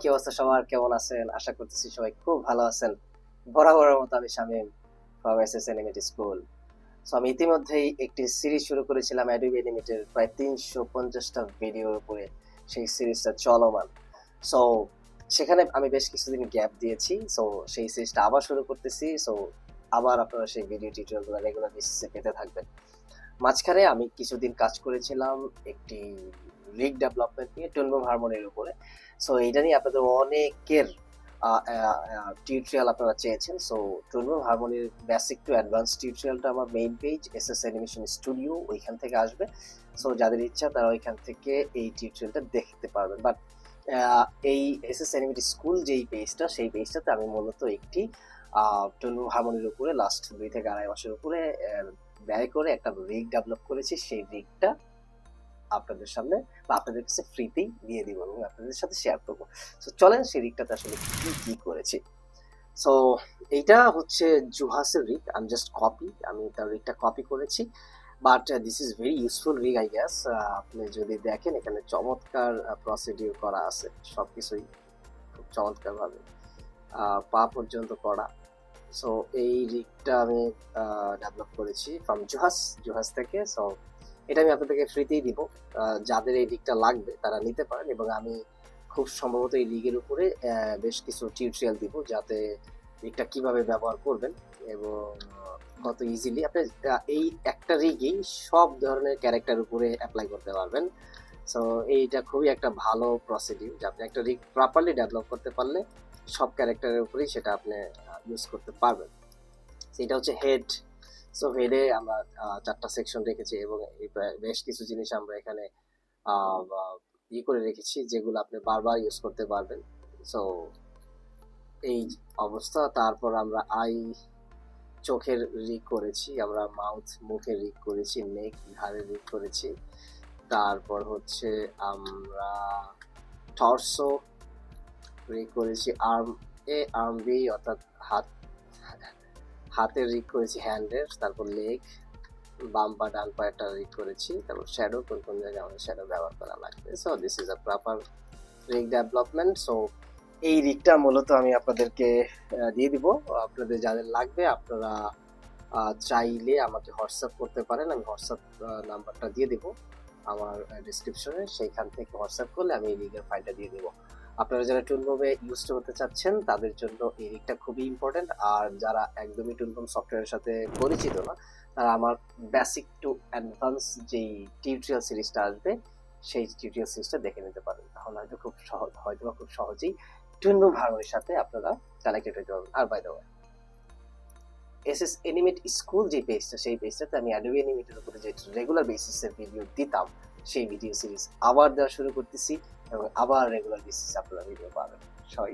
কি অবস্থা? সবার কেমন আছেন? আশা করতেছি সবাই খুব ভালো আছেন। বরাবরের মতো আমি Shamim from S S animated school so আমি ইতিমধ্যেই একটি সিরিজ শুরু করেছিলাম অ্যাডোবি অ্যানিমেটের প্রায় তিনশো পঞ্চাশটা ভিডিওর উপরে। সেই সিরিজটা চলমান। সো সেখানে আমি বেশ কিছুদিন গ্যাপ দিয়েছি। সো সেই সিরিজটা আবার শুরু করতেছি। সো আবার আপনারা সেই ভিডিও টিউটোরিয়ালগুলো রেগুলার বেসিসে পেতে থাকবেন। মাঝখানে আমি কিছুদিন কাজ করেছিলাম, একটি রিগ ডেভেলপমেন্ট নিয়ে টুনবম হারমোনির উপরে। সো এইটা নিয়ে আপনাদের অনেকের টিউটোরিয়াল আপনারা চেয়েছেন। সো টুনবম হারমোনির বেসিক টু অ্যাডভান্স টিউটোরিয়ালটা আমার main page S S animation studio ওইখান থেকে আসবে। সো যাদের ইচ্ছা, তারা ওইখান থেকে এই টিউটোরিয়ালটা দেখতে পারবেন। বাট এই এস এস অ্যানিমেট স্কুল যেই পেজটা সেই পেজটাতে আমি মূলত একটি টুনবম হারমোনির উপরে লাস্ট দুই থেকে আড়াই মাসের উপরে ব্যয় করে একটা রিগ ডেভেলপ করেছি। সেই রিগটা আপনাদের সামনে বা আপনাদের কাছে ফ্রিতেই দিয়ে দিব এবং আপনাদের সাথে শেয়ার করব। সো চলেন সেই রিকটাতে আসলে কী, কি করেছি। সো এইটা হচ্ছে জুহাসের রিক। আমি জাস্ট কপি আমি তার রিকটা কপি করেছি। But this is very useful rig I guess আপনি যদি দেখেন, এখানে চমৎকার প্রসিডিউর করা আছে। সব কিছুই খুব চমৎকারভাবে পা পর্যন্ত করা। সো এই রিকটা আমি ডেভেলপ করেছি ফ্রম জুহাস। জুহাস থেকে সো এটা আমি আপনাদেরকে ফ্রিতেই দিব। যাদের এই রিগটা লাগবে, তারা নিতে পারেন এবং আমি খুব সম্ভবত এই রিগের উপরে বেশ কিছু টিউটোরিয়াল দিব যাতে রিগটা কীভাবে ব্যবহার করবেন এবং কত ইজিলি আপনি এই একটা রিগেই সব ধরনের ক্যারেক্টার উপরে অ্যাপ্লাই করতে পারবেন। সো এইটা খুবই একটা ভালো প্রসিডিউর যে আপনি একটা রিগ প্রপারলি ডেভেলপ করতে পারলে সব ক্যারেক্টারের উপরেই সেটা আপনি ইউজ করতে পারবেন। সেটা হচ্ছে হেড সো হেডে আমরা চারটা সেকশন রেখেছি এবং বেশ কিছু জিনিস আমরা এখানে আহ, আহ, ই করে রেখেছি যেগুলো আপনি বারবার ইউজ করতে পারবেন। সো এই অবস্থা। তারপর আমরা আই চোখের রিক করেছি। আমরা মাউথ মুখের রিক করেছি নেক ঘাড়ের রিক করেছি। তারপর হচ্ছে আমরা টর্সো রিক করেছি। আর্ম এ আর্ম বি অর্থাৎ হাত হাতের রিক করেছি হ্যান্ডের তারপর লেগ বাম পা, ডান পা একটা রিক করেছি, তারপর শ্যাডো কোন কোন জায়গায় আমাদের শ্যাডো ব্যবহার করা লাগবে। So this is a proper rig development so এই রিকটা মূলত আমি আপনাদেরকে দিয়ে দিব। আপনাদের যাদের লাগবে, আপনারা চাইলে আমাকে হোয়াটসঅ্যাপ করতে পারেন। আমি হোয়াটসঅ্যাপ নাম্বারটা দিয়ে দিব। আমার ডিসক্রিপশনে সেইখান থেকে হোয়াটসঅ্যাপ করলে আমি এই রিগের ফাইলটা দিয়ে দিব। আপনারা যারা টুনকমে ইউজ করতে চাচ্ছেন, তাদের জন্য এই রিগটা খুবই ইম্পর্টেন্ট আর যারা একদমই টুনকম সফটওয়্যারের সাথে পরিচিত না, তারা আমার বেসিক টু অ্যাডভান্স যেই টিউটোরিয়াল সিরিজটা আসবে, সেই টিউটোরিয়াল সিরিজটা দেখে নিতে পারেন। তাহলে হয়তো খুব সহজ হয়তো খুব সহজেই টুনকম হারমোনির সাথে আপনারা কানেক্টেড হতে পারবেন আর by the S S animate school যে পেজটা সেই পেজটাতে আমি অ্যাডোবি এনিমেটের উপরে যে রেগুলার বেসিসের ভিডিও দিতাম সেই ভিডিও সিরিজ আবার দেওয়া শুরু করতেছি এবং আবার রেগুলার বেসিস আপনারা ভিডিও পাবেন। সবাই